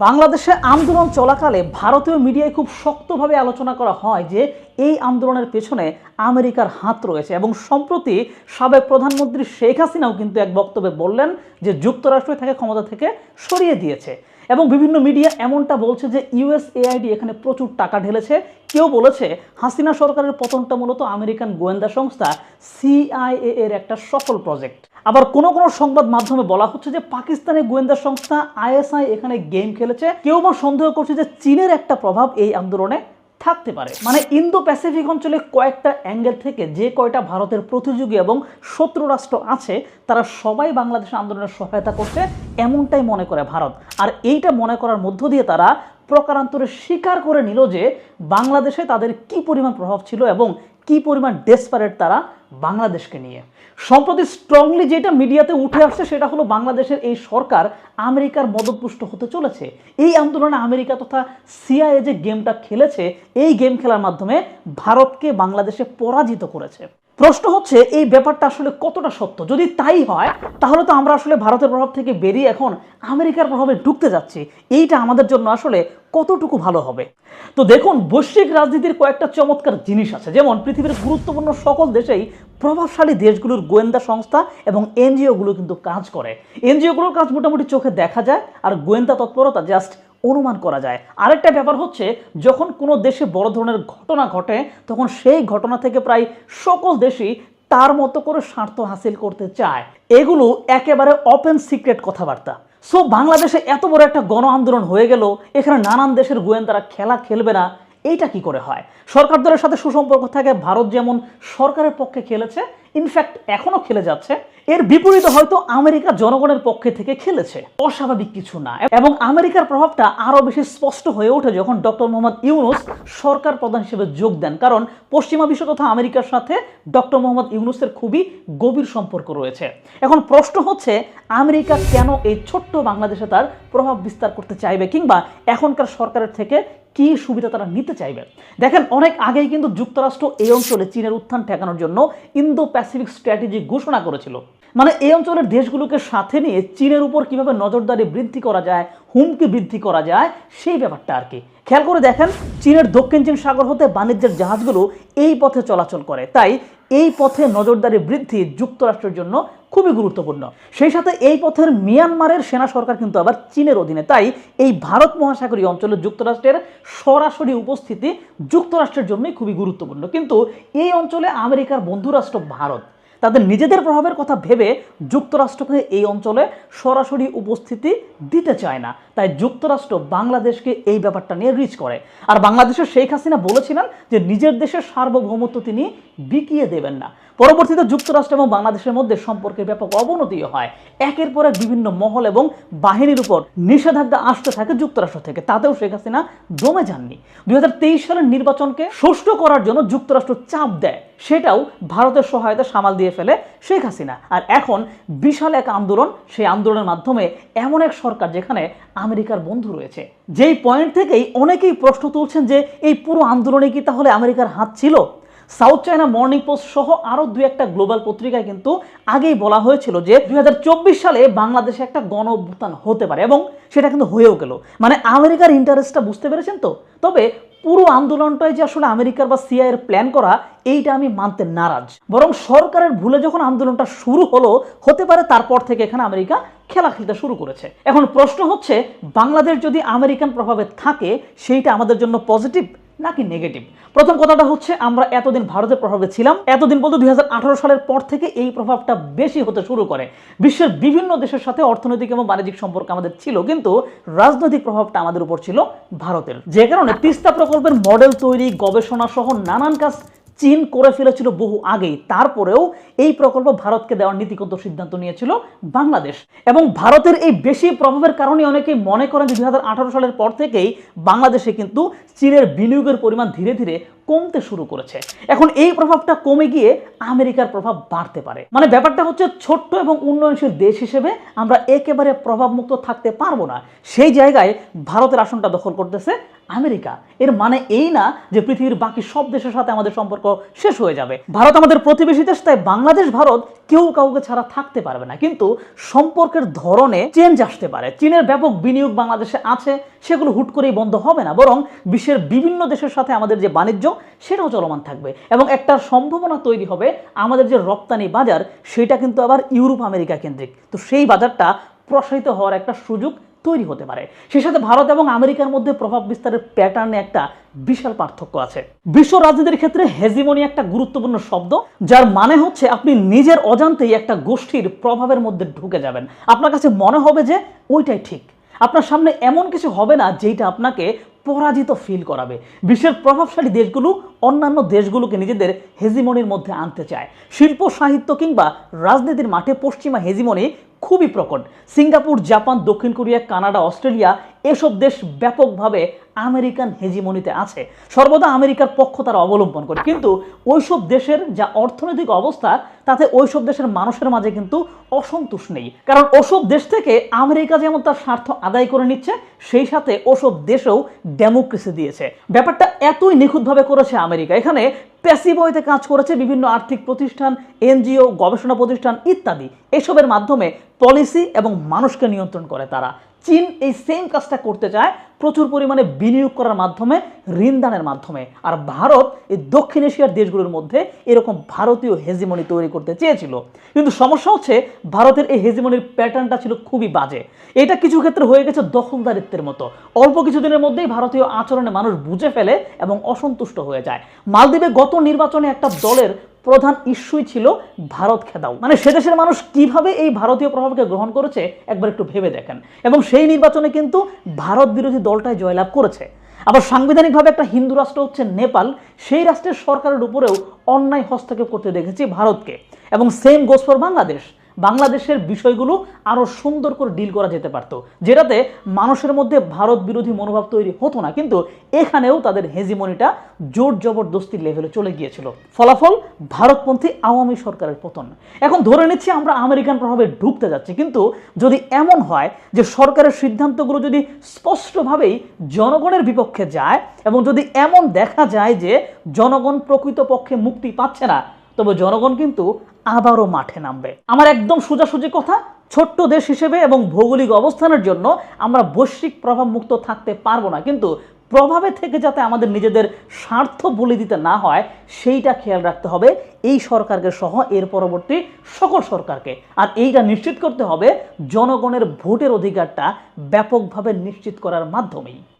বাংলাদেশে আন্দোলন চলাকালে ভারতীয় মিডিয়ায় খুব শক্তভাবে আলোচনা করা হয় যে এই আন্দোলনের পেছনে আমেরিকার হাত রয়েছে এবং সম্প্রতি সাবেক প্রধানমন্ত্রী শেখ হাসিনাও কিন্তু এক বক্তব্যে বললেন যে যুক্তরাষ্ট্রই তাকে ক্ষমতা থেকে সরিয়ে দিয়েছে। এবং বিভিন্ন মিডিয়া এমনটা বলছে যে ইউএস এআইডি এখানে প্রচুর টাকা ঢেলেছে। কেউ বলেছে, হাসিনা সরকারের পতনটা মূলত আমেরিকান গোয়েন্দা সংস্থা সিআইএ এর একটা সফল প্রজেক্ট আবার কোন কোন সংবাদ মাধ্যমে বলা হচ্ছে যে পাকিস্তানের গোয়েন্দা সংস্থা আইএসআই এখানে গেম খেলেছে। কেউ বা সন্দেহ করছে যে চীনের একটা প্রভাব এই আন্দোলনে থাকতে পারে। মানে ইন্দো প্যাসিফিক অঞ্চলে কয়েকটা অ্যাঙ্গেল থেকে যে কয়টা ভারতের প্রতিযোগী এবং শত্রু রাষ্ট্র আছে, তারা সবাই বাংলাদেশ আন্দোলনের সহায়তা করছে এমনটাই মনে করে ভারত। আর এইটা মনে করার মধ্য দিয়ে তারা প্রকারান্তরে স্বীকার করে নিল যে বাংলাদেশে তাদের কি পরিমাণ প্রভাব ছিল এবং কি পরিমাণ ডেসপারেট তারা বাংলাদেশকে নিয়ে। সম্প্রতি স্ট্রংলি যেটা মিডিয়াতে উঠে আসছে সেটা হলো বাংলাদেশের এই সরকার আমেরিকার মদতপুষ্ট হতে চলেছে। এই আন্দোলনে আমেরিকা তথা সিআইএ যে গেমটা খেলেছে, এই গেম খেলার মাধ্যমে ভারতকে বাংলাদেশে পরাজিত করেছে। প্রশ্ন হচ্ছে, এই ব্যাপারটা আসলে কতটা সত্য? যদি তাই হয়, তাহলে তো আমরা আসলে ভারতের প্রভাব থেকে বেরিয়ে এখন আমেরিকার প্রভাবে ঢুকতে যাচ্ছি। এইটা আমাদের জন্য আসলে কতটুকু ভালো হবে? তো দেখুন, বৈশ্বিক রাজনীতির কয়েকটা চমৎকার জিনিস আছে। যেমন, পৃথিবীর গুরুত্বপূর্ণ সকল দেশেই প্রভাবশালী দেশগুলোর গোয়েন্দা সংস্থা এবং এনজিওগুলো কিন্তু কাজ করে। এনজিওগুলোর কাজ মোটামুটি চোখে দেখা যায়, আর গোয়েন্দা তৎপরতা জাস্ট অনুমান করা যায়। আরেকটা ব্যাপার হচ্ছে, যখন কোনো দেশে বড় ধরনের ঘটনা ঘটে, তখন সেই ঘটনা থেকে প্রায় সকল দেশই তার মতো করে স্বার্থ হাসিল করতে চায়। এগুলো একেবারে ওপেন সিক্রেট কথাবার্তা। সো বাংলাদেশে এত বড় একটা গণ আন্দোলন হয়ে গেল, এখানে নানান দেশের গোয়েন্দারা খেলা খেলবে না, এইটা কি করে হয়? সরকার দলের সাথে সুসম্পর্ক থাকে, ভারত যেমন সরকারের পক্ষে খেলেছে ইনফ্যাক্ট এখনও খেলে যাচ্ছে। এর বিপরীতে হয়তো আমেরিকা জনগণের পক্ষে থেকে খেলেছে। অস্বাভাবিক কিছু না। এবং আমেরিকার প্রভাবটা আরও বেশি স্পষ্ট হয়ে ওঠে যখন ডক্টর মোহাম্মদ ইউনুস সরকার প্রধান হিসেবে যোগ দেন। কারণ পশ্চিমা বিশ্ব তথা আমেরিকার সাথে ডক্টর মোহাম্মদ ইউনুসের খুবই গভীর সম্পর্ক রয়েছে। এখন প্রশ্ন হচ্ছে, আমেরিকা কেন এই ছোট্ট বাংলাদেশে তার প্রভাব বিস্তার করতে চাইবে কিংবা এখনকার সরকারের থেকে কি সুবিধা তারা নিতে চাইবে? দেখেন, অনেক আগেই কিন্তু যুক্তরাষ্ট্র এই অঞ্চলে চীনের উত্থান ঠেকানোর জন্য ইন্দো প্যাসিফিক স্ট্র্যাটেজি ঘোষণা করেছিল। মানে এই অঞ্চলের দেশগুলোকে সাথে নিয়ে চীনের উপর কীভাবে নজরদারি বৃদ্ধি করা যায়, হুমকি বৃদ্ধি করা যায়, সেই ব্যাপারটা আর কি। খেয়াল করে দেখেন, চীনের দক্ষিণ চীন সাগর হতে বাণিজ্যের জাহাজগুলো এই পথে চলাচল করে। তাই এই পথে নজরদারি বৃদ্ধি যুক্তরাষ্ট্রের জন্য খুবই গুরুত্বপূর্ণ। সেই সাথে এই পথের মিয়ানমারের সেনা সরকার কিন্তু আবার চীনের অধীনে। তাই এই ভারত মহাসাগরীয় অঞ্চলে যুক্তরাষ্ট্রের সরাসরি উপস্থিতি যুক্তরাষ্ট্রের জন্যই খুবই গুরুত্বপূর্ণ। কিন্তু এই অঞ্চলে আমেরিকার বন্ধুরাষ্ট্র ভারত। তাদের নিজেদের প্রভাবের কথা ভেবে যুক্তরাষ্ট্রকে এই অঞ্চলে সরাসরি উপস্থিতি দিতে চায় না। তাই যুক্তরাষ্ট্র বাংলাদেশকে এই ব্যাপারটা নিয়ে রিচ করে। আর বাংলাদেশের শেখ হাসিনা বলেছিলেন যে, নিজের দেশের সার্বভৌমত্ব তিনি বিকিয়ে দেবেন না। পরবর্তীতে যুক্তরাষ্ট্র এবং বাংলাদেশের মধ্যে সম্পর্কের ব্যাপক অবনতিও হয়। একের পর এক বিভিন্ন মহল এবং বাহিনীর উপর নিষেধাজ্ঞা আসতে থাকে যুক্তরাষ্ট্র থেকে। তাতেও শেখ হাসিনা দমে যাননি। দুই হাজার তেইশ সালের নির্বাচনকে সুষ্ঠু করার জন্য যুক্তরাষ্ট্র চাপ দেয়। সেটাও ভারতের সহায়তা সামাল দিয়ে ফেলে শেখ হাসিনা। আর এখন বিশাল এক আন্দোলন। সেই আন্দোলনের মাধ্যমে এমন এক সরকার যেখানে আমেরিকার বন্ধু রয়েছে। যেই পয়েন্ট থেকেই অনেকেই প্রশ্ন তুলছেন যে, এই পুরো আন্দোলনে কি তাহলে আমেরিকার হাত ছিল? সাউথ চায়না মর্নিং পোস্ট সহ আরও দু একটা গ্লোবাল পত্রিকায় কিন্তু আগেই বলা হয়েছিল যে দুই হাজার চব্বিশ সালে বাংলাদেশে একটা গণ অভ্যুত্থান হতে পারে এবং সেটা কিন্তু হয়েও গেল। মানে আমেরিকার ইন্টারেস্টটা বুঝতে পেরেছেন তো? তবে পুরো আন্দোলনটাই যে আসলে আমেরিকার বা সিআইয়ের প্ল্যান করা, এইটা আমি মানতে নারাজ। বরং সরকারের ভুলে যখন আন্দোলনটা শুরু হলো, হতে পারে তারপর থেকে এখানে আমেরিকা খেলা খেলতে শুরু করেছে। এখন প্রশ্ন হচ্ছে, বাংলাদেশ যদি আমেরিকান প্রভাবে থাকে, সেইটা আমাদের জন্য পজিটিভ নাকি নেগেটিভ প্রথম কথাটা হচ্ছে, আমরা এতদিন ভারতের প্রভাবে ছিলাম। এতদিন বলতে দুই হাজার আঠারো সালের পর থেকে এই প্রভাবটা বেশি হতে শুরু করে। বিশ্বের বিভিন্ন দেশের সাথে অর্থনৈতিক এবং বাণিজ্যিক সম্পর্ক আমাদের ছিল, কিন্তু রাজনৈতিক প্রভাবটা আমাদের উপর ছিল ভারতের। যে কারণে তিস্তা প্রকল্পের মডেল তৈরি গবেষণা সহ নানান কাজ চীন করে ফেলেছিল বহু আগেই। তারপরেও এই প্রকল্প ভারতকে দেওয়ার নীতিগত সিদ্ধান্ত নিয়েছিল বাংলাদেশ। এবং ভারতের এই বেশি প্রভাবের কারণে অনেকেই মনে করেন যে দুই হাজার আঠারো সালের পর থেকেই বাংলাদেশে কিন্তু চীনের বিনিয়োগের পরিমাণ ধীরে ধীরে কমতে শুরু করেছে। এখন এই প্রভাবটা কমে গিয়ে আমেরিকার প্রভাব বাড়তে পারে। মানে ব্যাপারটা হচ্ছে ছোট্ট এবং উন্নয়নশীল দেশ হিসেবে আমরা একেবারে প্রভাবমুক্ত থাকতে পারব না। সেই জায়গায় ভারতের আসনটা দখল করতেছে আমেরিকা। এর মানে এই না যে পৃথিবীর বাকি সব দেশের সাথে আমাদের সম্পর্ক শেষ হয়ে যাবে। ভারত আমাদের প্রতিবেশী দেশ, তাই বাংলাদেশ, ভারত কেউ কাউকে ছাড়া থাকতে পারবে না। কিন্তু সম্পর্কের ধরনে চেঞ্জ আসতে পারে। চীনের ব্যাপক বিনিয়োগ বাংলাদেশে আছে, সেগুলো হুট করেই বন্ধ হবে না। বরং বিশ্বের বিভিন্ন দেশের সাথে আমাদের যে বাণিজ্য সেটাও চলমান থাকবে। এবং একটা সম্ভাবনা তৈরি হবে, আমাদের যে রপ্তানি বাজার, সেটা কিন্তু আবার ইউরোপ, আমেরিকা কেন্দ্রিক। তো সেই বাজারটা প্রসারিত হওয়ার একটা সুযোগ তৈরি হতে পারে। সেই সাথে ভারত এবং আমেরিকার মধ্যে প্রভাব বিস্তারের প্যাটার্নে একটা বিশাল পার্থক্য আছে। বিশ্ব রাজনীতির ক্ষেত্রে হেজিমনি একটা গুরুত্বপূর্ণ শব্দ, যার মানে হচ্ছে আপনি নিজের অজান্তেই একটা গোষ্ঠীর প্রভাবের মধ্যে ঢুকে যাবেন। আপনার কাছে মনে হবে যে ওইটাই ঠিক। আপনার সামনে এমন কিছু হবে না যেটা আপনাকে পরাজিত ফিল করাবে। বিশ্বের প্রভাবশালী দেশগুলো অন্যান্য দেশগুলোকে নিজেদের হেজিমনির মধ্যে আনতে চায়। শিল্প, সাহিত্য কিংবা রাজনীতির মাঠে পশ্চিমা হেজিমনি খুবই প্রকট। সিঙ্গাপুর, জাপান, দক্ষিণ কোরিয়া, কানাডা, অস্ট্রেলিয়া এসব দেশ ব্যাপকভাবে আমেরিকান হেজিমনিতে আছে। সর্বদা আমেরিকার পক্ষ তারা অবলম্বন করে। কিন্তু ওইসব দেশের যা অর্থনৈতিক অবস্থা, তাতে ওইসব দেশের মানুষের মাঝে কিন্তু অসন্তোষ নেই। কারণ ওসব দেশ থেকে আমেরিকা যেমন তার স্বার্থ আদায় করে নিচ্ছে, সেই সাথে ওসব দেশেও ডেমোক্রেসি দিয়েছে। ব্যাপারটা এতই নিখুঁতভাবে করেছে আমেরিকা। এখানে প্যাসিভ কাজ করেছে বিভিন্ন আর্থিক প্রতিষ্ঠান, এনজিও, গবেষণা প্রতিষ্ঠান ইত্যাদি। এসবের মাধ্যমে পলিসি এবং মানুষকে নিয়ন্ত্রণ করে তারা। চীন এই সেম কাজটা করতে চায়, প্রচুর পরিমাণে বিনিয়োগ করার মাধ্যমে ঋণদানের মাধ্যমে। আর ভারত এই দক্ষিণ এশিয়ার দেশগুলোর মধ্যে এরকম ভারতীয় হেজিমনি তৈরি করতে চেয়েছিল। কিন্তু সমস্যা হচ্ছে, ভারতের এই হেজিমনির প্যাটার্নটা ছিল খুবই বাজে। এটা কিছু ক্ষেত্রে হয়ে গেছে দখলদারিত্বের মতো। অল্প কিছুদিনের মধ্যেই ভারতীয় আচরণে মানুষ বুঝে ফেলে এবং অসন্তুষ্ট হয়ে যায়। মালদ্বীপে গত নির্বাচনে একটা দলের প্রধান ইস্যুই ছিল ভারত খেদাও। মানে সে দেশের মানুষ কীভাবে এই ভারতীয় প্রভাবকে গ্রহণ করেছে, একবার একটু ভেবে দেখেন। এবং সেই নির্বাচনে কিন্তু ভারত বিরোধী দলটাই জয়লাভ করেছে। আবার সাংবিধানিকভাবে একটা হিন্দু রাষ্ট্র হচ্ছে নেপাল, সেই রাষ্ট্রের সরকারের উপরেও অন্যায় হস্তক্ষেপ করতে দেখেছি ভারতকে। এবং সেম গোস ফর বাংলাদেশ। বাংলাদেশের বিষয়গুলো আরও সুন্দর করে ডিল করা যেতে পারতো, যেটাতে মানুষের মধ্যে ভারত বিরোধী মনোভাব তৈরি হতো না, কিন্তু এখানেও তাদের হেজিমনিটা জোর জবরদস্তির লেভেলে চলে গিয়েছিল। ফলাফল ভারতপন্থী আওয়ামী সরকারের পতন। এখন ধরে নিচ্ছি আমরা আমেরিকান প্রভাবে ঢুকতে যাচ্ছি, কিন্তু যদি এমন হয় যে সরকারের সিদ্ধান্তগুলো যদি স্পষ্টভাবেই জনগণের বিপক্ষে যায় এবং যদি এমন দেখা যায় যে জনগণ প্রকৃতপক্ষে মুক্তি পাচ্ছে না তবে জনগণ কিন্তু আবারও মাঠে নামবে। আমার একদম সোজাসুজি কথা, ছোট্ট দেশ হিসেবে এবং ভৌগোলিক অবস্থানের জন্য আমরা বৈশ্বিক প্রভাব মুক্ত থাকতে পারব না। কিন্তু প্রভাবে থেকে যাতে আমাদের নিজেদের স্বার্থ বলে দিতে না হয়, সেইটা খেয়াল রাখতে হবে এই সরকারকে সহ এর পরবর্তী সকল সরকারকে। আর এইটা নিশ্চিত করতে হবে, জনগণের ভোটের অধিকারটা ব্যাপকভাবে নিশ্চিত করার মাধ্যমেই।